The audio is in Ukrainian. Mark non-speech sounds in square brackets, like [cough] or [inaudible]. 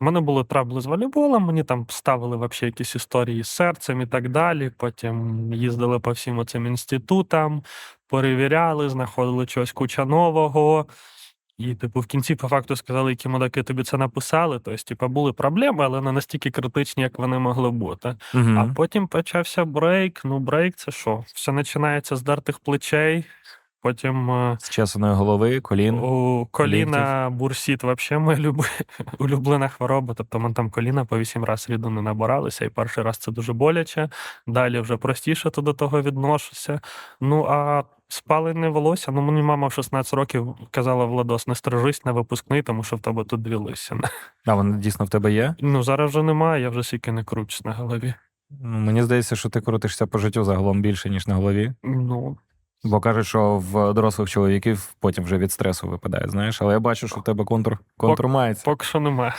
У мене були трабли з волейболом, мені там ставили вообще якісь історії з серцем і так далі. Потім їздили по всім оцим інститутам, перевіряли, знаходили чогось куча нового. І, типу, в кінці по факту сказали, які мудаки тобі це написали. Тобто, типу, були проблеми, але не настільки критичні, як вони могли бути. Угу. А потім почався брейк. Ну, брейк це що? Все починається з дертих плечей, потім. е, З чесаної голови, колін. У коліна бурсіт взагалі моя люб... [laughs] улюблена хвороба. Тобто мене там коліна по вісім разів ріду не набиралися, і перший раз це дуже боляче. Далі вже простіше то до того відношуся. Ну а спалене волосся. Ну мені мама в 16 років казала Владос, не стрижись на випускний, тому що в тебе тут дві лисини. А воно дійсно в тебе є? Ну зараз вже немає, я вже стільки не кручусь на голові. Ну, Мені здається, що ти крутишся по життю загалом більше, ніж на голові. Ну Бо кажуть, що в дорослих чоловіків потім вже від стресу випадає, знаєш. Але я бачу, що в тебе контур, контур мається. поки що немає.